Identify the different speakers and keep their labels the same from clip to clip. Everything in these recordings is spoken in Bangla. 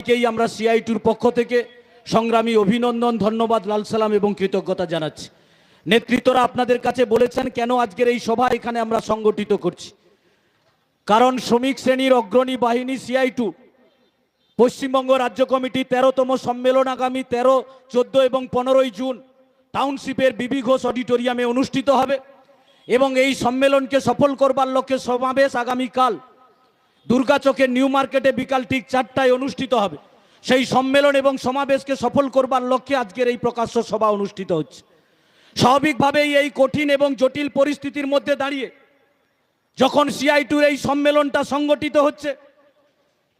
Speaker 1: সবাইকেই আমরা সিআইটুর পক্ষ থেকে সংগ্রামী অভিনন্দন, ধন্যবাদ, লাল সালাম এবং কৃতজ্ঞতা জানাচ্ছি। নেতৃত্বরা আপনাদের কাছে বলেছেন, কেন আজকের এই সভা এখানে আমরা সংগঠিত করছি? কারণ শ্রমিক শ্রেণির অগ্রণী বাহিনী সিআই টু পশ্চিমবঙ্গ রাজ্য কমিটি তেরোতম সম্মেলন আগামী তেরো, চোদ্দ এবং পনেরোই জুন টাউনশিপের বিবি ঘোষ অডিটোরিয়ামে অনুষ্ঠিত হবে এবং এই সম্মেলনকে সফল করবার লক্ষ্যে সমাবেশ আগামীকাল দুর্গাচকের নিউ মার্কেটে বিকাল ঠিক চারটায় অনুষ্ঠিত হবে। সেই সম্মেলন এবং সমাবেশকে সফল করবার লক্ষ্যে আজকের এই প্রকাশ্য সভা অনুষ্ঠিত হচ্ছে। স্বাভাবিকভাবেই এই কঠিন এবং জটিল পরিস্থিতির মধ্যে দাঁড়িয়ে যখন সিআই টুর এই সম্মেলনটা সংগঠিত হচ্ছে,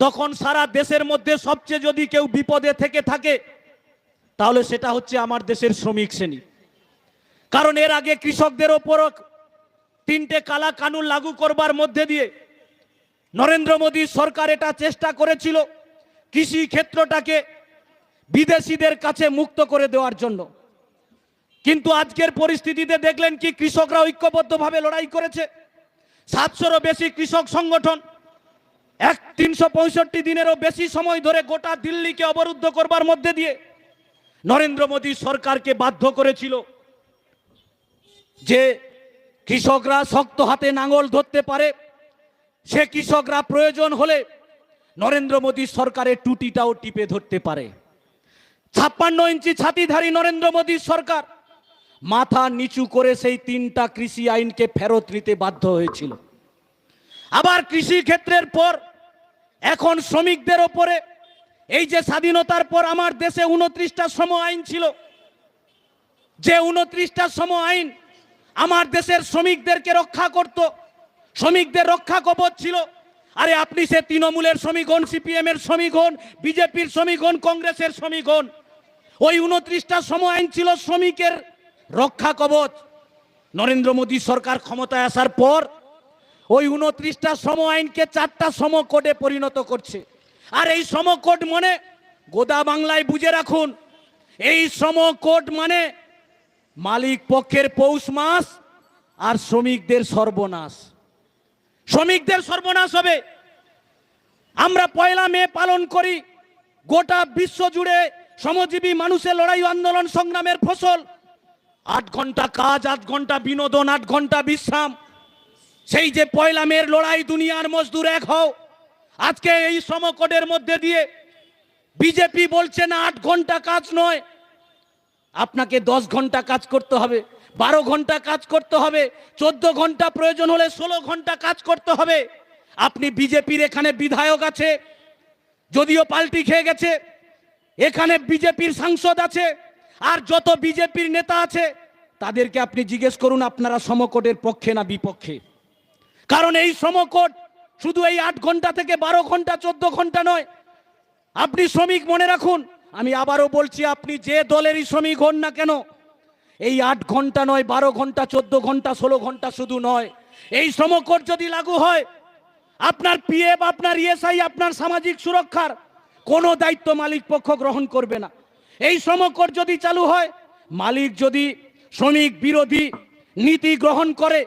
Speaker 1: তখন সারা দেশের মধ্যে সবচেয়ে যদি কেউ বিপদে থেকে থাকে, তাহলে সেটা হচ্ছে আমার দেশের শ্রমিক শ্রেণি। কারণ এর আগে কৃষকদের ওপর তিনটে কালা কানুন লাগু করবার মধ্যে দিয়ে নরেন্দ্র মোদী সরকার এটা চেষ্টা করেছিল কৃষি ক্ষেত্রটাকে বিদেশিদের কাছে মুক্ত করে দেওয়ার জন্য। কিন্তু আজকের পরিস্থিতিতে দেখলেন কি কৃষকরা ঐক্যবদ্ধভাবে লড়াই করেছে। সাতশোরও বেশি কৃষক সংগঠন, এক তিনশো পঁয়ষট্টি দিনেরও বেশি সময় ধরে গোটা দিল্লিকে অবরুদ্ধ করবার মধ্যে দিয়ে নরেন্দ্র মোদী সরকারকে বাধ্য করেছিল যে কৃষকরা শক্ত হাতে নাঙল ধরতে পারে। সে কৃষকরা প্রয়োজন হলে নরেন্দ্র মোদী সরকারের টুটিটাও টিপে ধরতে পারে। ছাপ্পান্ন ইঞ্চি ছাতিধারী নরেন্দ্র মোদী সরকার মাথা নিচু করে সেই তিনটা কৃষি আইনকে ফেরত নিতে বাধ্য হয়েছিল। আবার কৃষি ক্ষেত্রের পর এখন শ্রমিকদের ওপরে এই যে স্বাধীনতার পর আমার দেশে উনত্রিশটা সম আইন ছিল, যে উনত্রিশটা সম আইন আমার দেশের শ্রমিকদেরকে রক্ষা করত শ্রমিকদের রক্ষা কবচ ছিল। আরে আপনি সে তৃণমূলের শ্রমিক হন সিপিএম এর শ্রমিক হন, বিজেপির শ্রমিক হন, কংগ্রেসের শ্রমিক হন। ওই উনত্রিশটা সম আইন ছিল শ্রমিকের রক্ষা কবচ। নরেন্দ্র মোদী সরকার ক্ষমতায় আসার পর ওই উনত্রিশটা সম আইনকে চারটা সম কোডে পরিণত করছে। আর এই সম কোড মানে গোদা বাংলায় বুঝে রাখুন, এই সম কোড মানে মালিক পক্ষের পৌষ মাস আর শ্রমিকদের সর্বনাশ। শ্রমিকদের সর্বনাশ হবে। আমরা পয়লা মে পালন করি। গোটা বিশ্ব জুড়ে শ্রমজীবী মানুষের লড়াই আন্দোলন সংগ্রামের ফসল। আট ঘণ্টা কাজ, আট ঘণ্টা বিনোদন, আট ঘণ্টা বিশ্রাম। সেই যে পয়লা মেয়ের লড়াই দুনিয়ার মজদুর এক হও। আজকে এই সমকোটের মধ্যে দিয়ে বিজেপি বলছে না, আট ঘণ্টা কাজ নয়। আপনাকে দশ ঘণ্টা কাজ করতে হবে। বারো ঘণ্টা কাজ করতে হবে, চোদ্দ ঘণ্টা প্রয়োজন হলে ষোলো ঘণ্টা কাজ করতে হবে। আপনি বিজেপির এখানে বিধায়ক আছে, যদিও পাল্টি খেয়ে গেছে, এখানে বিজেপির সাংসদ আছে, আর যত বিজেপির নেতা আছে, তাদেরকে আপনি জিজ্ঞেস করুন, আপনারা সমকোটের পক্ষে না বিপক্ষে। কারণ এই সমকোট শুধু এই আট ঘণ্টা থেকে বারো ঘণ্টা, চোদ্দ ঘণ্টা নয়। আপনি শ্রমিক মনে রাখুন, আমি আবারও বলছি, আপনি যে দলেরই শ্রমিক হন না কেন এই আট ঘণ্টা নয়, বারো ঘণ্টা, চোদ্দ ঘণ্টা, ষোলো ঘণ্টা শুধু নয়। এই শ্রমকোট যদি লাগু হয়, আপনার পিএফ আপনার ইএসআই আপনার সামাজিক সুরক্ষার কোনো দায়িত্ব মালিক পক্ষ গ্রহণ করবে না। এই শ্রমকোট যদি চালু হয়, মালিক যদি শ্রমিক, বিরোধী নীতি গ্রহণ করে,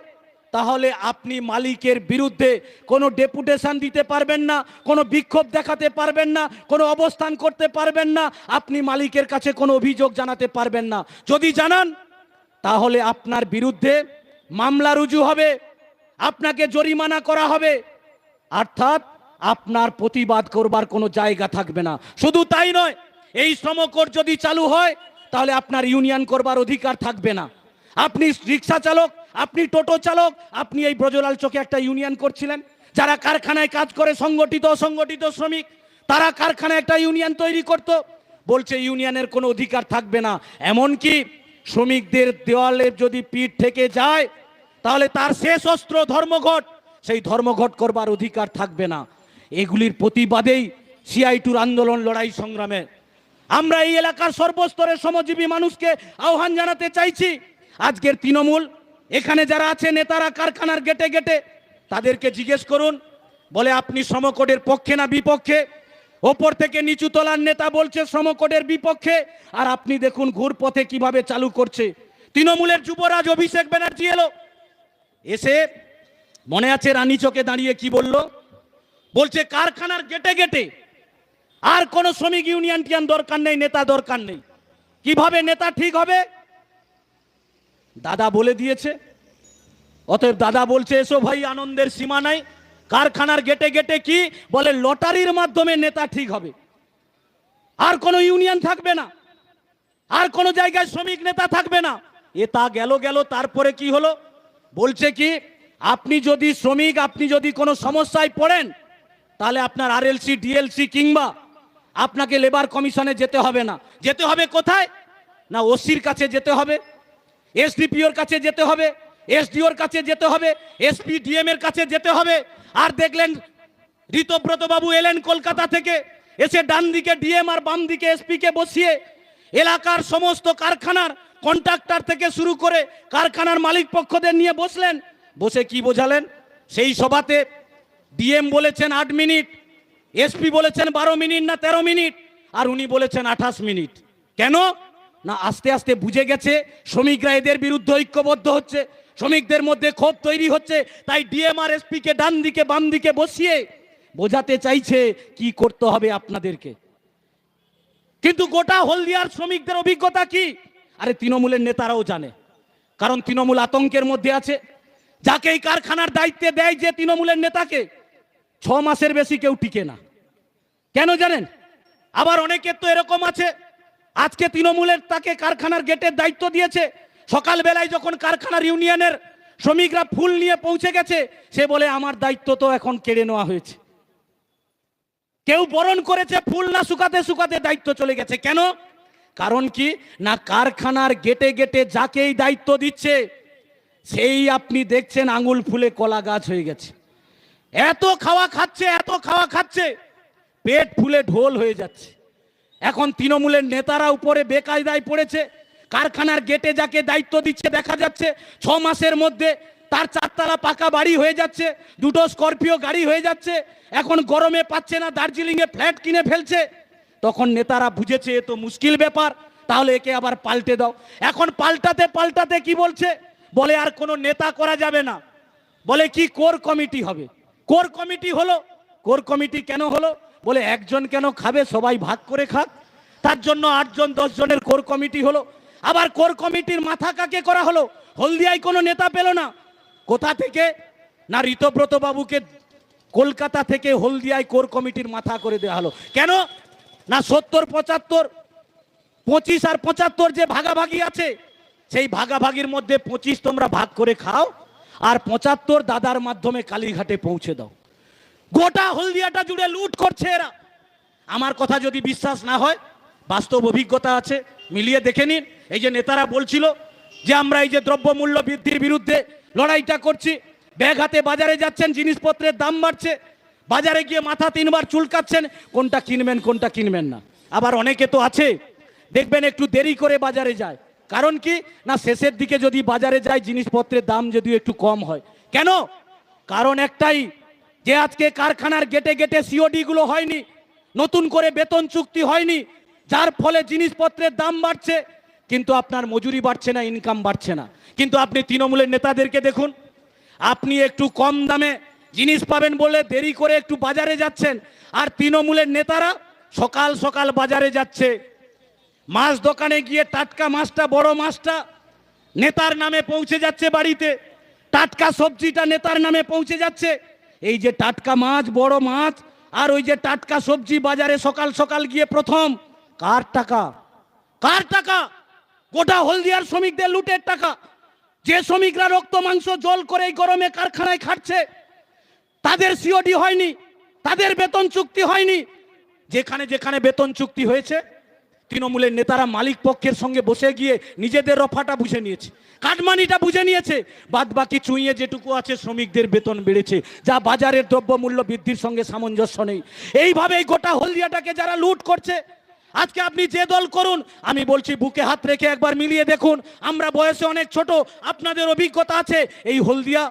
Speaker 1: তাহলে আপনি মালিকের বিরুদ্ধে কোনো ডেপুটেশন দিতে পারবেন না, কোনো বিক্ষোভ দেখাতে পারবেন না, কোনো অবস্থান করতে পারবেন না, আপনি মালিকের কাছে কোনো অভিযোগ জানাতে পারবেন না। যদি জানান তাহলে আপনার বিরুদ্ধে মামলা রুজু হবে, আপনাকে জরিমানা করা হবে। অর্থাৎ আপনার প্রতিবাদ করবার কোনো জায়গা থাকবে না। শুধু তাই নয়, এই শ্রমকোট যদি চালু হয়, তাহলে আপনার ইউনিয়ন করবার অধিকার থাকবে না। আপনি রিক্সা চালক, আপনি টোটো চালক, আপনি এই ব্রজলাল চোখে একটা ইউনিয়ন করছিলেন। যারা কারখানায় কাজ করে, সংগঠিত, অসংগঠিত শ্রমিক, তারা কারখানায় একটা ইউনিয়ন তৈরি করত। বলছে, ইউনিয়নের কোনো অধিকার থাকবে না। এমনকি শ্রমিকদের দেওয়ালের যদি পিঠ থেকে যায়, তাহলে তার শেষ অস্ত্র ধর্মঘট। সেই ধর্মঘট করবার অধিকার থাকবে না। এগুলির প্রতিবাদেই সিআইটুর আন্দোলন লড়াই সংগ্রামে। আমরা এই এলাকার সর্বস্তরের শ্রমজীবী মানুষকে আহ্বান জানাতে চাইছি, আজকের তৃণমূল, এখানে যারা আছে নেতারা কারখানার গেটে গেটে, তাদেরকে জিজ্ঞেস করুন, বলে আপনি শ্রমকোডের পক্ষে না বিপক্ষে? ওপর থেকে নিচু তলার নেতা বলছে শ্রমকোডের বিপক্ষে। আর আপনি দেখুন ঘুরপথে কীভাবে চালু করছে। তৃণমূলের যুবরাজ অভিষেক ব্যানার্জি এলো। এসে মনে আছে রানী চোখে দাঁড়িয়ে কি বলল? বলছে, কারখানার গেটে গেটে আর কোনো শ্রমিক ইউনিয়ন টিয়ান দরকার নেই, নেতা দরকার নেই। কীভাবে নেতা ঠিক হবে? দাদা বলে দিয়েছে। অতএব দাদা বলছে, এসো ভাই, আনন্দের সীমা নাই। কারখানার গেটে গেটে কি? বলে লটারির মাধ্যমে নেতা ঠিক হবে। আর কোনো ইউনিয়ন থাকবে না। আর কোনো জায়গায় শ্রমিক নেতা থাকবে না। এ তা গেল গেল, তারপরে কি হলো? বলছে কি, আপনি যদি শ্রমিক, আপনি যদি কোনো সমস্যায় পড়েন, তাহলে আপনার আর আরএলসি, ডিএলসি কিংবা আপনাকে লেবার কমিশনে যেতে হবে না। যেতে হবে কোথায়? না ওসির কাছে যেতে হবে, এসডিপিওর কাছে যেতে হবে এসডিওর কাছে যেতে হবে এসপি ডিএম এর কাছে যেতে হবে। আর দেখলেন ঋতব্রত বাবু এলেন কলকাতা থেকে, এসে ডান দিকে ডিএম আর বাম দিকে এসপি কে বসিয়ে এলাকার সমস্ত কারখানার কন্ট্রাক্টর থেকে শুরু করে কারখানার মালিক পক্ষদের নিয়ে বসলেন। বসে কি বোঝালেন? সেই সভাতে ডিএম বলেছেন আট মিনিট এসপি বলেছেন বারো মিনিট না তেরো মিনিট, আর উনি বলেছেন আঠাশ মিনিট। কেন? না, আস্তে আস্তে বুঝে গেছে, শ্রমিকরা এদের বিরুদ্ধে ঐক্যবদ্ধ হচ্ছে। শ্রমিকদের মধ্যে ক্ষোভ তৈরি হচ্ছে, তাই ডিএম আর এসপি কে ডান দিকে, বাম দিকে বসিয়ে বোঝাতে চাইছে কি করতে হবে আপনাদেরকে। কিন্তু গোটা হলদিয়ার শ্রমিকদের অভিজ্ঞতা কি? আরে তৃণমূলের নেতারাও জানে, কারণ তৃণমূল আতঙ্কের মধ্যে আছে। যাকে এই কারখানার দায়িত্বে দেয় যে তৃণমূলের নেতাকে, ছ মাসের বেশি কেউ টিকে না। কেন জানেন? আবার অনেকের তো এরকম আছে, আজকে তৃণমূলের তাকে কারখানার গেটের দায়িত্ব দিয়েছে সকালবেলায় যখন কারখানার ইউনিয়নের শ্রমিকরা ফুল নিয়ে পৌঁছে গেছে, সে বলে, আমার দায়িত্ব তো এখন কেড়ে নেওয়া হয়েছে। কেউ বরণ করেছে, ফুল না শুকাতে শুকাতে দায়িত্ব চলে গেছে। কেন? কারণ কি? না, কারখানার গেটে গেটে যাকেই দায়িত্ব দিচ্ছে, সেই আপনি দেখছেন আঙুল ফুলে কলা গাছ হয়ে গেছে। এত খাওয়া খাচ্ছে, এত খাওয়া খাচ্ছে, পেট ফুলে ঢোল হয়ে যাচ্ছে। এখন তৃণমূলের নেতারা উপরে বেকায়দায় পড়েছে কারখানার গেটে যাকে দায়িত্ব দিচ্ছে, দেখা যাচ্ছে ছ মাসের মধ্যে তার চারতলা পাকা বাড়ি হয়ে যাচ্ছে, দুটো স্করপিও গাড়ি হয়ে যাচ্ছে, এখন গরমে পাচ্ছে না, দার্জিলিংয়ে ফ্ল্যাট কিনে ফেলছে। তখন নেতারা বুঝেছে, এ তো মুশকিল ব্যাপার, তাহলে একে আবার পাল্টে দাও। এখন পাল্টাতে পাল্টাতে কি বলছে? বলে, আর কোনো নেতা করা যাবে না। বলে, কি কোর কমিটি হবে? কোর কমিটি হলো, কোর কমিটি কেন হলো? বলে, একজন কেন খাবে, সবাই ভাগ করে খাক। তার জন্য আটজন দশ জনের কোর কমিটি হলো। আবার কোর কমিটির মাথা কাকে করা হলো? হলদিয়ায় কোনো নেতা পেল না। কোথা থেকে? না ঋতব্রত বাবুকে কলকাতা থেকে হলদিয়ায় কোর কমিটির মাথা করে দেওয়া হলো। কেন? না সত্তর, পঁচাত্তর, পঁচিশ আর পঁচাত্তর যে ভাগাভাগি আছে, সেই ভাগাভাগির মধ্যে পঁচিশ তোমরা ভাগ করে খাও আর পঁচাত্তর দাদার মাধ্যমে কালীঘাটে পৌঁছে দাও। গোটা হলদিয়াটা জুড়ে লুট করছে এরা। আমার কথা যদি বিশ্বাস না হয়, বাস্তব অভিজ্ঞতা আছে, মিলিয়ে দেখে নিন। এই যে নেতারা বলছিল যে আমরা এই যে দ্রব্যমূল্য বৃদ্ধির বিরুদ্ধে লড়াইটা করছি, ব্যাগ হাতে বাজারে যাচ্ছেন, জিনিসপত্রের দাম বাড়ছে, বাজারে গিয়ে মাথা তিনবার চুলকাচ্ছেন, কোনটা কিনবেন কোনটা কিনবেন না। আবার অনেকে তো আছে, দেখবেন একটু দেরি করে বাজারে যায়। কারণ কি? না, শেষের দিকে যদি বাজারে যায়, জিনিসপত্রের দাম যদি একটু কম হয়। কেন? কারণ একটাই, যে আজকে কারখানার গেটে গেটে সিওডি গুলো হয়নি, নতুন করে বেতন চুক্তি হয়নি, যার ফলে জিনিসপত্রের দাম বাড়ছে কিন্তু আপনার মজুরি বাড়ছে না ইনকাম বাড়ছে না। কিন্তু আপনি তৃণমূলের নেতাদেরকে দেখুন, আপনি একটু কম দামে জিনিস পাবেন বলে দেরি করে একটু বাজারে যাচ্ছেন, আর তৃণমূলের নেতারা সকাল সকাল বাজারে যাচ্ছে। মাছ দোকানে গিয়ে টাটকা মাছটা, বড় মাছটা নেতার নামে পৌঁছে যাচ্ছে বাড়িতে। টাটকা সবজিটা নেতার নামে পৌঁছে যাচ্ছে। এই যে টাটকা মাছ, বড় মাছ, আর ওই যে টাটকা সবজি বাজারে সকাল সকাল গিয়ে প্রথম। কার টাকা? কার টাকা? গোটা হলদিয়ার শ্রমিকদের লুটের টাকা। যে শ্রমিকরা রক্ত, মাংস, জল করে এই গরমে কারখানায় খাটছে, তাদের সিওডি হয়নি, তাদের বেতন চুক্তি হয়নি। যেখানে যেখানে বেতন চুক্তি হয়েছে, তৃণমূলের নেতারা মালিক পক্ষের সঙ্গে বসে গিয়ে নিজেদের রফাটা বুঝে নিয়েছে, কাটমানিটা বুঝে নিয়েছে। বাদ বাকি চুইয়ে যেটুকু আছে, শ্রমিকদের বেতন বেড়েছে, যা বাজারের দ্রব্যমূল্য বৃদ্ধির সঙ্গে সামঞ্জস্য নেই। এইভাবে এই গোটা হলদিয়াটাকে যারা লুট করছে আজকে আপনি যে দল করুন, আমি বলছি বুকে হাত রেখে একবার মিলিয়ে দেখুন। আমরা বয়সে অনেক ছোট, আপনাদের অভিজ্ঞতা আছে। এই হলদিয়া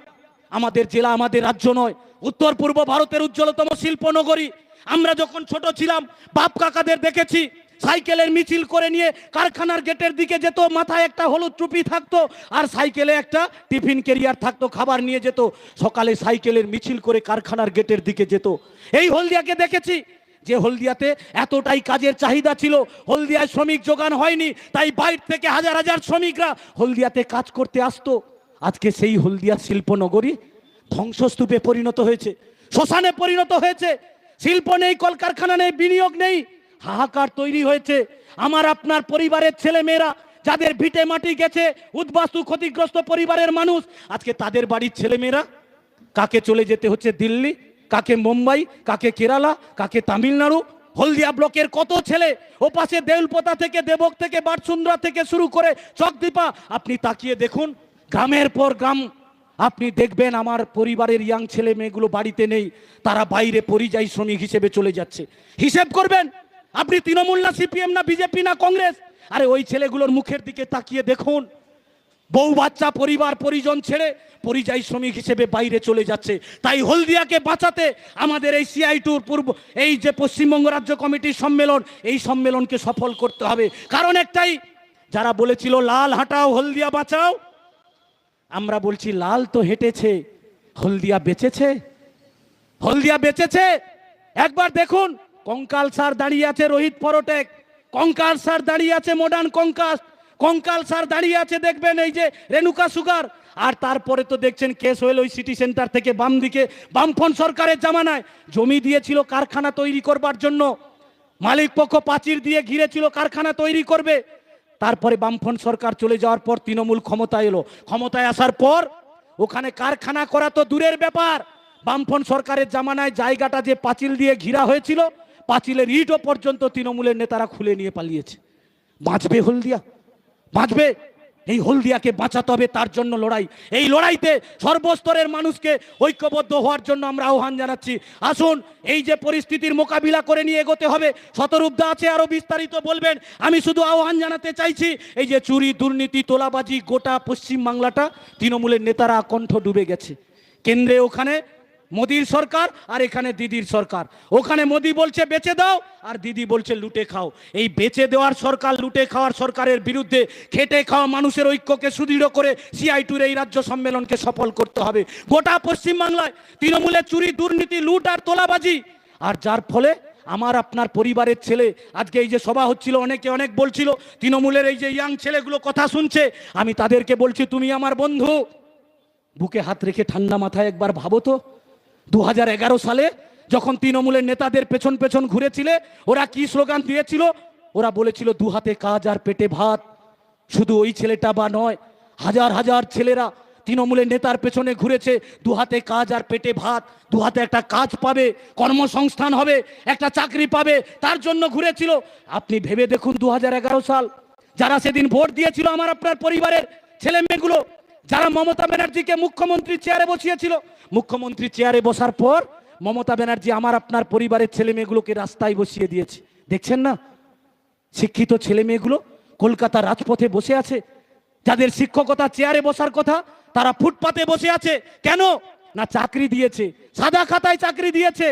Speaker 1: আমাদের জেলা, আমাদের রাজ্য নয়, উত্তর পূর্ব ভারতের উজ্জ্বলতম শিল্প নগরী আমরা যখন ছোট ছিলাম, বাপ কাকাদের দেখেছি, সাইকেলের মিছিল করে নিয়ে কারখানার গেটের দিকে যেত, মাথায় একটা হলুদ টুপি থাকতো, আর সাইকেলে একটা টিফিন কেরিয়ার থাকতো, খাবার নিয়ে যেত। সকালে সাইকেলের মিছিল করে কারখানার গেটের দিকে যেত। এই হলদিয়াকে দেখেছি যে হলদিয়াতে এতটাই কাজের চাহিদা ছিল, হলদিয়ায় শ্রমিক যোগান হয়নি, তাই বাইর থেকে হাজার হাজার শ্রমিকরা হলদিয়াতে কাজ করতে আসতো। আজকে সেই হলদিয়া শিল্পনগরী ধ্বংসস্তূপে পরিণত হয়েছে, শ্মশানে পরিণত হয়েছে। শিল্প নেই, কলকারখানা নেই, বিনিয়োগ নেই, হাহাকার তৈরি হয়েছে। আমার আপনার পরিবারের ছেলে মেয়েরা যাদের ভিটে মাটি গেছে, উদ্বাস্তু ক্ষতিগ্রস্ত পরিবারের মানুষ, আজকে তাদের বাড়ির ছেলে মেয়েরা কাকে চলে যেতে হচ্ছে দিল্লি? কাকে মুম্বাই, কাকে কেরালা, কাকে তামিলনাড়ু, হলদিয়া ব্লকের কত ছেলে ও পাশে দেউলপোতা থেকে, দেবক থেকে, বাটসুন্দ্রা থেকে শুরু করে চকদীপা, আপনি তাকিয়ে দেখুন, গ্রামের পর গ্রাম। আপনি দেখবেন আমার পরিবারের ইয়াং ছেলে মেয়েগুলো বাড়িতে নেই, তারা বাইরে পরিযায়ী শ্রমিক হিসেবে চলে যাচ্ছে। হিসেব করবেন, আপনি তৃণমূল না সিপিএম না বিজেপি না কংগ্রেস? আরে ওই ছেলেগুলোর মুখের দিকে তাকিয়ে দেখুন। বউ বাচ্চা পরিবার পরিজন ছেড়ে পরিযায়ী শ্রমিক হিসেবে বাইরে চলে যাচ্ছে। তাই হলদিয়াকে বাঁচাতে আমাদের এই সিআই টুর পূর্ব এই যে পশ্চিমবঙ্গ রাজ্য কমিটির সম্মেলন, এই সম্মেলনকে সফল করতে হবে। কারণ একটাই, যারা বলেছিল, লাল হাঁটাও, হলদিয়া বাঁচাও। আমরা বলছি, লাল তো হেঁটেছে, হলদিয়া বেঁচেছে। হলদিয়া বেঁচেছে। একবার দেখুন, কঙ্কাল স্যার দাঁড়িয়ে আছে রোহিত পরটেক। কঙ্কাল স্যার দাঁড়িয়ে আছে মডার্ন কঙ্কাস কঙ্কাল স্যার দাঁড়িয়ে আছে, দেখবেন এই যে রেণুকা সুগার। আর তারপরে তো দেখছেন কেস হইল ওই সিটি সেন্টার থেকে বাম দিকে, বামফ্রন্ট সরকারের জামানায়। জমি দিয়েছিল, কারখানা তৈরি করবার জন্য। মালিক পক্ষ পাচির দিয়ে ঘিরেছিল, কারখানা তৈরি করবে। তারপরে বামফ্রন্ট সরকার চলে যাওয়ার পর তৃণমূল ক্ষমতায় এলো। ক্ষমতায় আসার পর ওখানে কারখানা করা তো দূরের ব্যাপার। বামফ্রন্ট সরকারের জামানায় জায়গাটা যে পাঁচিল দিয়ে ঘিরা হয়েছিল, পাঁচিলের ইটও পর্যন্ত তৃণমূলের নেতারা খুলে নিয়ে পালিয়েছে। বাঁচবে হলদিয়া। বাঁচবে। এই হলদিয়াকে বাঁচাতে হবে, তার জন্য লড়াই। এই লড়াইতে সর্বস্তরের মানুষকে ঐক্যবদ্ধ হওয়ার জন্য আমরা আহ্বান জানাচ্ছি। আসুন, এই যে পরিস্থিতির মোকাবিলা করে নিয়ে এগোতে হবে, শতরূপদা আছে আরও বিস্তারিত বলবেন। আমি শুধু আহ্বান জানাতে চাইছি, এই যে চুরি, দুর্নীতি, তোলাবাজি গোটা পশ্চিম বাংলাটা তৃণমূলের নেতারা কণ্ঠ ডুবে গেছে। কেন্দ্রে ওখানে মোদির সরকার আর এখানে দিদির সরকার। ওখানে মোদি বলছে, বেচে দাও। আর দিদি বলছে, লুটে খাও। এই বেচে দেওয়ার সরকার, লুটে খাওয়ার সরকারের বিরুদ্ধে খেটে খাওয়া মানুষের ঐক্যকে সুদৃঢ় করে সিআই টুর এই রাজ্য সম্মেলনকে সফল করতে হবে। গোটা পশ্চিমবাংলায় তৃণমূলের চুরি, দুর্নীতি, লুট আর তোলাবাজি। আর যার ফলে আমার আপনার পরিবারের ছেলে, আজকে এই যে সভা হচ্ছিল, অনেকে অনেক বলছিল, তৃণমূলের এই যে ইয়াং ছেলেগুলো কথা শুনছে, আমি তাদেরকে বলছি, তুমি আমার বন্ধু। বুকে হাত রেখে ঠান্ডা মাথায় একবার ভাবো তো দু হাজার এগারো সালে যখন তৃণমূলের নেতাদের পেছন পেছন ঘুরেছিলে, ওরা কি স্লোগান দিয়েছিল? ওরা বলেছিল দু হাতে কাজ আর পেটে ভাত। শুধু ওই ছেলেটা বা নয়, হাজার হাজার ছেলেরা তৃণমূলের নেতার পেছনে ঘুরেছে দু হাতে কাজ আর পেটে ভাত। দু হাতে একটা কাজ পাবে, কর্মসংস্থান হবে, একটা চাকরি পাবে, তার জন্য ঘুরেছিল। আপনি ভেবে দেখুন, দু হাজার এগারো সাল যারা সেদিন ভোট দিয়েছিল আমার আপনার পরিবারের ছেলে মেয়েগুলো যারা মমতা ব্যানার্জিকে মুখ্যমন্ত্রী চেয়ারে বসিয়েছিল, মুখ্যমন্ত্রী চেয়ারে বসার পর মমতা ব্যানার্জি আমার আপনার পরিবারের ছেলে মেয়েগুলোকে রাস্তায় বসিয়ে দিয়েছে। দেখছেন না? শিক্ষিত ছেলে মেয়েগুলো কলকাতার রাজপথে বসে আছে। যাদের শিক্ষকতা চেয়ারে বসার কথা, তারা ফুটপাতে বসে আছে। কেন? না চাকরি দিয়েছে। সাদা খাতায় চাকরি দিয়েছে।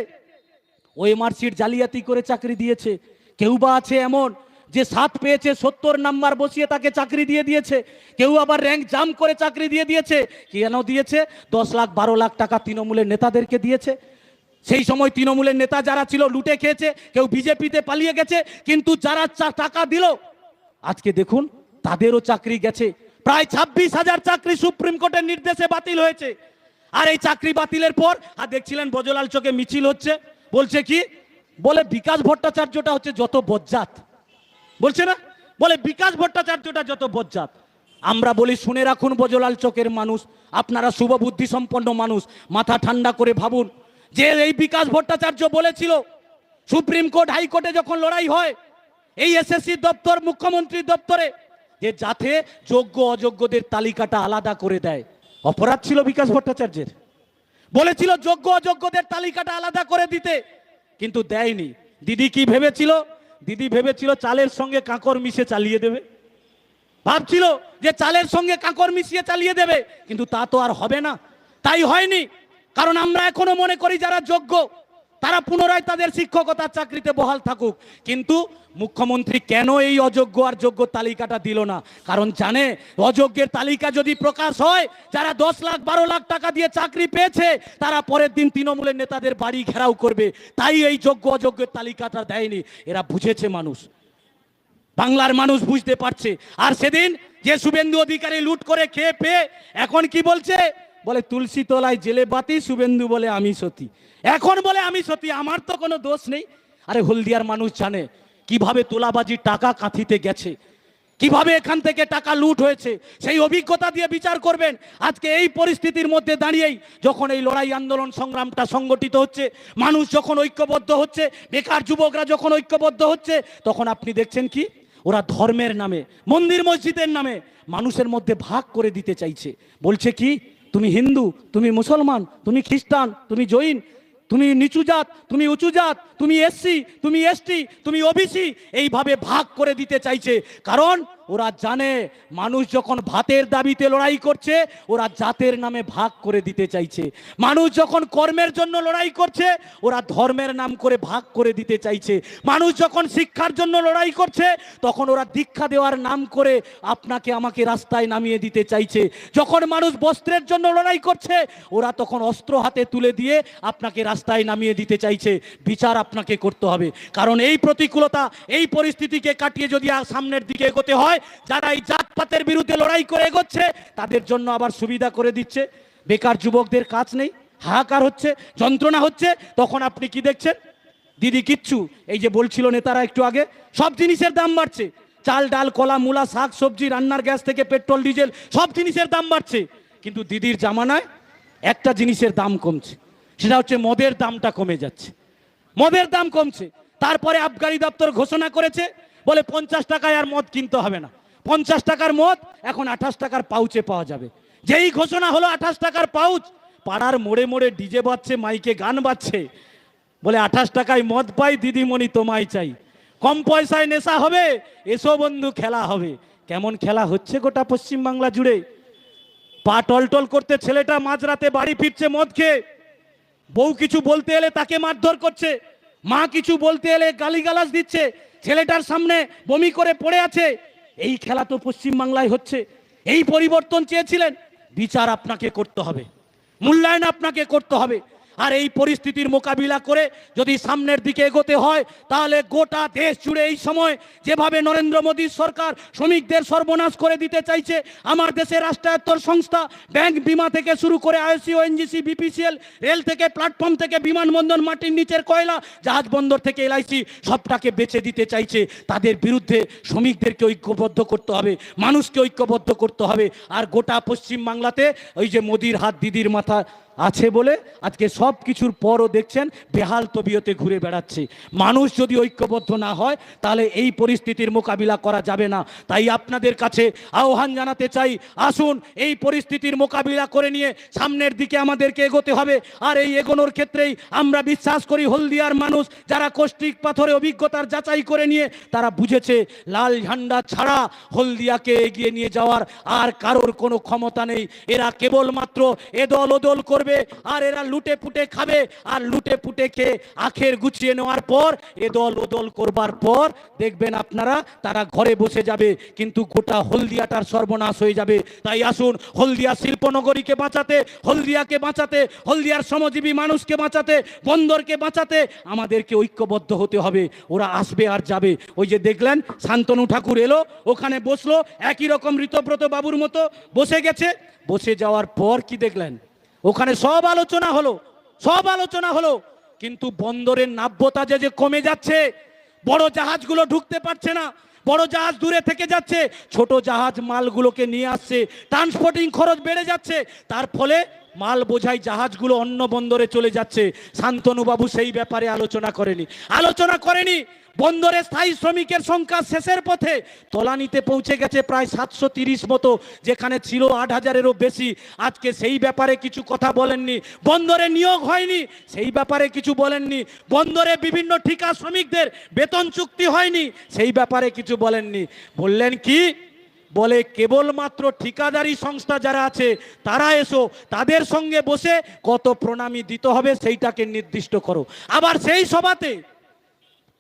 Speaker 1: ওএমআর সিট জালিয়াতি করে চাকরি দিয়েছে। কেউ বা আছে এমন যে সাত পেয়েছে, সত্তর নাম্বার বসিয়ে তাকে চাকরি দিয়ে দিয়েছে। কেউ আবার র্যাঙ্ক জাম করে চাকরি দিয়ে দিয়েছে। কেন দিয়েছে? দশ লাখ, বারো লাখ টাকা তৃণমূলের নেতাদেরকে দিয়েছে। সেই সময় তৃণমূলের নেতা যারা ছিল, লুটে খেয়েছে, কেউ বিজেপিতে পালিয়ে গেছে, কিন্তু যারা টাকা দিল, আজকে দেখুন তাদেরও চাকরি গেছে। প্রায় ছাব্বিশ হাজার চাকরি সুপ্রিম কোর্টের নির্দেশে বাতিল হয়েছে। আর এই চাকরি বাতিলের পর, আর দেখছিলেন বজলাল চোখে মিছিল হচ্ছে। বলছে কি? বলে বিকাশ ভট্টাচার্যটা হচ্ছে যত বজ্জাত। বলছে না? বলে, বিকাশ ভট্টাচার্যটা যত বজ্জাত, আমরা বলি, শুনে রাখুন বজলাল চোখের মানুষ, আপনারা শুভ বুদ্ধি সম্পন্ন মানুষ, মাথা ঠান্ডা করে ভাবুন, যে এই বিকাশ ভট্টাচার্য বলেছিল, সুপ্রিম কোর্ট হাইকোর্টে যখন লড়াই হয়, এই এসএসসি দপ্তর মুখ্যমন্ত্রীর দপ্তরে, যে যাতে যোগ্য অযোগ্যদের তালিকাটা আলাদা করে দেয়। অপরাধ ছিল বিকাশ ভট্টাচার্যের। বলেছিল, যোগ্য অযোগ্যদের তালিকাটা আলাদা করে দিতে, কিন্তু দেয়নি। দিদি কি ভেবেছিল? দিদি ভেবেছিল চালের সঙ্গে কাঁকর মিশে চালিয়ে দেবে। ভাবছিল যে চালের সঙ্গে কাঁকর মিশিয়ে চালিয়ে দেবে, কিন্তু তা তো আর হবে না। তাই হয়নি, কারণ আমরা এখনও মনে করি যারা যোগ্য তারা পুনরায় তাদের শিক্ষকতার চাকরিতে বহাল থাকুক। কিন্তু মুখ্যমন্ত্রী কেন এই অযোগ্য আর যোগ্য তালিকাটা দিল না? কারণ জানে, অযোগ্যের তালিকা যদি প্রকাশ হয়, যারা দশ লাখ, বারো লাখ টাকা দিয়ে চাকরি পেয়েছে, তারা পরের দিন তৃণমূলের নেতাদের বাড়ি ঘেরাও করবে। তাই এই যোগ্য, অযোগ্যের তালিকাটা দেয়নি। এরা বুঝেছে মানুষ। বাংলার মানুষ বুঝতে পারছে। আর সেদিন যে শুভেন্দু অধিকারী লুট করে খেয়ে পেয়ে, এখন কি বলছে? বলে, তুলসী তলায় জেলে বাতি, শুভেন্দু বলে, আমি সতী। এখন বলে, আমি সতী, আমার তো কোনো দোষ নেই। আরে, হলদিয়ার মানুষ জানে কীভাবে তোলাবাজির টাকা কাঁথিতে গেছে, কীভাবে এখান থেকে টাকা লুট হয়েছে, সেই অভিজ্ঞতা দিয়ে বিচার করবেন। আজকে এই পরিস্থিতির মধ্যে দাঁড়িয়েই যখন এই লড়াই আন্দোলন সংগ্রামটা সংগঠিত হচ্ছে, মানুষ যখন ঐক্যবদ্ধ হচ্ছে, বেকার যুবকরা যখন ঐক্যবদ্ধ হচ্ছে, তখন আপনি দেখছেন কি? ওরা ধর্মের নামে, মন্দির মসজিদের নামে মানুষের মধ্যে ভাগ করে দিতে চাইছে। বলছে কি? তুমি হিন্দু, তুমি মুসলমান, তুমি খ্রিস্টান, তুমি জৈন, তুমি নিচু জাত, তুমি উঁচু জাত, তুমি এসসি, তুমি এসটি, তুমি ওবিসি, এইভাবে ভাগ করে দিতে চাইছে। কারণ ওরা জানে মানুষ যখন ভাতের দাবিতে লড়াই করছে, ওরা জাতের নামে ভাগ করে দিতে চাইছে। মানুষ যখন কর্মের জন্য লড়াই করছে, ওরা ধর্মের নাম করে ভাগ করে দিতে চাইছে। মানুষ যখন শিক্ষার জন্য লড়াই করছে, তখন ওরা দীক্ষা দেওয়ার নাম করে আপনাকে আমাকে রাস্তায় নামিয়ে দিতে চাইছে। যখন মানুষ বস্ত্রের জন্য লড়াই করছে, ওরা তখন অস্ত্র হাতে তুলে দিয়ে আপনাকে রাস্তায় নামিয়ে দিতে চাইছে। বিচার আপনাকে করতে হবে। কারণ এই প্রতিকূলতা, এই পরিস্থিতিকে কাটিয়ে যদি সামনের দিকে এগোতে হয় যারা এই জাতপাতের বিরুদ্ধে লড়াই করে এগোচ্ছে, তাদের জন্য আবার সুবিধা করে দিচ্ছে। বেকার যুবকদের কাজ নেই, হাহাকার হচ্ছে, যন্ত্রণা হচ্ছে। তখন আপনি কি দেখছেন? দিদি কিচ্ছু, এই যে বলছিল নেতারা একটু আগে, সব জিনিসের দাম বাড়ছে। চাল, ডাল, কলা, মূলা, শাক, সবজি, রান্নার গ্যাস থেকে পেট্রোল, ডিজেল, সব জিনিসের দাম বাড়ছে। কিন্তু দিদির জামানায় একটা জিনিসের দাম কমছে, সেটা হচ্ছে মদের দামটা কমে যাচ্ছে। মদের দাম কমছে, তারপরে আবগারি দপ্তর ঘোষণা করেছে বলে পঞ্চাশ টাকায় আর মদ কিনতে হবে না। পঞ্চাশ টাকার মদ, এখন আঠাশ টাকার পাউচে পাওয়া যাবে। যেই ঘোষণা হলো আঠাশ টাকার পাউচ, পাড়ার মোড়ে মোড়ে ডিজে বাজছে, মাইকে গান বাজছে। বলে আঠাশ টাকায় মদ পাই, দিদিমণি তোমায় চাই। কম পয়সায় নেশা হবে, এসো বন্ধু, খেলা হবে। কেমন খেলা হচ্ছে গোটা পশ্চিমবাংলা জুড়ে। পা টলটল করতে ছেলেটা মাঝরাতে বাড়ি ফিরছে মদ খেয়ে। বউ কিছু বলতে এলে তাকে মারধর করছে। মা কিছু বলতে এলে গালিগালাজ দিচ্ছে। ছেলেটার সামনে বমি করে পড়ে আছে। এই খেলা তো পশ্চিমবাংলায় হচ্ছে। এই পরিবর্তন চেয়েছিলেন। বিচার আপনাকে করতে হবে। মূল্যায়ন আপনাকে করতে হবে। আর এই পরিস্থিতির মোকাবিলা করে যদি সামনের দিকে এগোতে হয়, তাহলে গোটা দেশ জুড়ে এই সময় যেভাবে নরেন্দ্র মোদীর সরকার শ্রমিকদের সর্বনাশ করে দিতে চাইছে, আমার দেশের রাষ্ট্রায়ত্তর সংস্থা ব্যাংক বিমা থেকে শুরু করে আইসি ওএনজিসি, বিপিসিএল, রেল থেকে প্ল্যাটফর্ম থেকে বিমানবন্দর, মাটির নিচের কয়লা, জাহাজ বন্দর থেকে এলআইসি, সবটাকে বেচে দিতে চাইছে। তাদের বিরুদ্ধে শ্রমিকদেরকে ঐক্যবদ্ধ করতে হবে, মানুষকে ঐক্যবদ্ধ করতে হবে। আর গোটা পশ্চিম বাংলাতে ওই যে মোদির হাত, দিদির মাথা আছে বলে আজকে সব কিছুর পরও দেখছেন বেহাল তবিয়তে ঘুরে বেড়াচ্ছে। মানুষ যদি ঐক্যবদ্ধ না হয়, তাহলে এই পরিস্থিতির মোকাবিলা করা যাবে না। তাই আপনাদের কাছে আহ্বান জানাতে চাই, আসুন এই পরিস্থিতির মোকাবিলা করে নিয়ে সামনের দিকে আমাদেরকে এগোতে হবে। আর এই এগোনোর ক্ষেত্রেই আমরা বিশ্বাস করি হলদিয়ার মানুষ যারা কষ্টিক পাথরে অভিজ্ঞতার যাচাই করে নিয়ে, তারা বুঝেছে লাল ঝান্ডা ছাড়া হলদিয়াকে এগিয়ে নিয়ে যাওয়ার আর কারোর কোনো ক্ষমতা নেই। এরা কেবলমাত্র এদল ওদল করবে আর এরা লুটে পুটে খাবে, আর লুটে পুটে খেয়ে আখের গুছিয়ে নেওয়ার পর, এ এদল ওদল করবার পর, দেখবেন আপনারা তারা ঘরে বসে যাবে, কিন্তু গোটা হলদিয়াটার সর্বনাশ হয়ে যাবে। তাই আসুন, হলদিয়া শিল্পনগরীকে বাঁচাতে, হলদিয়াকে বাঁচাতে, হলদিয়ার শ্রমজীবী মানুষকে বাঁচাতে, বন্দরকে বাঁচাতে আমাদেরকে ঐক্যবদ্ধ হতে হবে। ওরা আসবে আর যাবে। ওই যে দেখলেন, শান্তনু ঠাকুর এলো, ওখানে বসল, একই রকম ঋতব্রত বাবুর মতো, বসে গেছে। বসে যাওয়ার পর কি দেখলেন? ওখানে সব আলোচনা হলো, সব আলোচনা হলো, কিন্তু বন্দরের নাব্যতা যে যে কমে যাচ্ছে, বড় জাহাজগুলো ঢুকতে পারছে না, বড় জাহাজ দূরে থেকে যাচ্ছে, ছোট জাহাজ মালগুলোকে নিয়ে আসছে ট্রান্সপোর্টিং খরচ বেড়ে যাচ্ছে, তার ফলে মাল বোঝাই জাহাজগুলো অন্য বন্দরে চলে যাচ্ছে। শান্তনুবাবু সেই ব্যাপারে আলোচনা করেনি। আলোচনা করেনি, বন্দরে স্থায়ী শ্রমিকের সংখ্যা শেষের পথে তলানিতে পৌঁছে গেছে প্রায় সাতশো তিরিশ মতো, যেখানে ছিল আট হাজারেরও বেশি। আজকে সেই ব্যাপারে কিছু কথা বলেননি। বন্দরে নিয়োগ হয়নি, সেই ব্যাপারে কিছু বলেননি। বন্দরে বিভিন্ন ঠিকা শ্রমিকদের বেতন চুক্তি হয়নি, সেই ব্যাপারে কিছু বলেননি। বললেন কি? বলে কেবলমাত্র ঠিকাদারি সংস্থা যারা আছে, তারা এসো, তাদের সঙ্গে বসে কত প্রণামী দিতে হবে সেইটাকে নির্দিষ্ট করো। আবার সেই সভাতে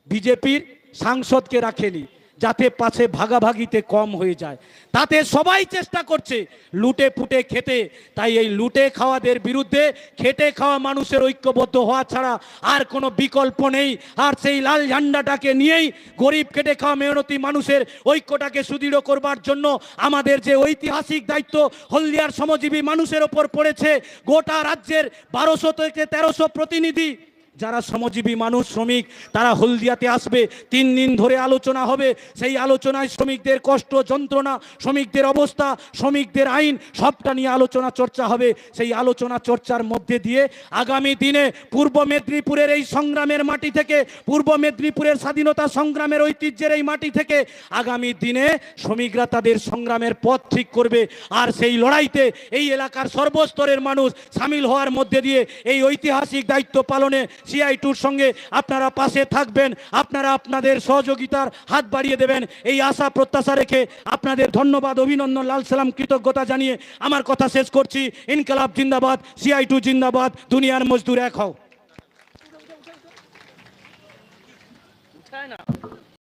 Speaker 1: বিজেপির সাংসদকে রাখেনি। যাতে পাশে ভাগাভাগিতে কম হয়ে যায়। তাতে সবাই চেষ্টা করছে লুটে ফুটে খেতে। তাই এই লুটে খাওয়াদের বিরুদ্ধে খেটে খাওয়া মানুষের ঐক্যবদ্ধ হওয়া ছাড়া আর কোনো বিকল্প নেই। আর সেই লাল ঝান্ডাটাকে নিয়েই গরিব খেটে খাওয়া মেহনতি মানুষের ঐক্যটাকে সুদৃঢ় করবার জন্য আমাদের যে ঐতিহাসিক দায়িত্ব হলদিয়ার শ্রমজীবী মানুষের ওপর পড়েছে, গোটা রাজ্যের বারোশো থেকে তেরোশো প্রতিনিধি যারা শ্রমজীবী মানুষ, শ্রমিক, তারা হলদিয়াতে আসবে। তিন দিন ধরে আলোচনা হবে। সেই আলোচনায় শ্রমিকদের কষ্ট, যন্ত্রণা, শ্রমিকদের অবস্থা, শ্রমিকদের আইন, সবটা নিয়ে আলোচনা চর্চা হবে। সেই আলোচনা চর্চার মধ্যে দিয়ে আগামী দিনে পূর্ব মেদিনীপুরের এই সংগ্রামের মাটি থেকে, পূর্ব মেদিনীপুরের স্বাধীনতা সংগ্রামের ঐতিহ্যের এই মাটি থেকে আগামী দিনে শ্রমিকরা তাদের সংগ্রামের পথ ঠিক করবে। আর সেই লড়াইতে এই এলাকার সর্বস্তরের মানুষ সামিল হওয়ার মধ্যে দিয়ে এই ঐতিহাসিক দায়িত্ব পালনে সিআই টুর সঙ্গে আপনারা পাশে থাকবেন, আপনারা আপনাদের সহযোগিতার হাত বাড়িয়ে দেবেন। এই আশা প্রত্যাশা রেখে আপনাদের ধন্যবাদ, অভিনন্দন, লাল সালাম, কৃতজ্ঞতা জানিয়ে আমার কথা শেষ করছি। ইনকালাব জিন্দাবাদ সিআই টু জিন্দাবাদ, দুনিয়ার মজদুর এক হও।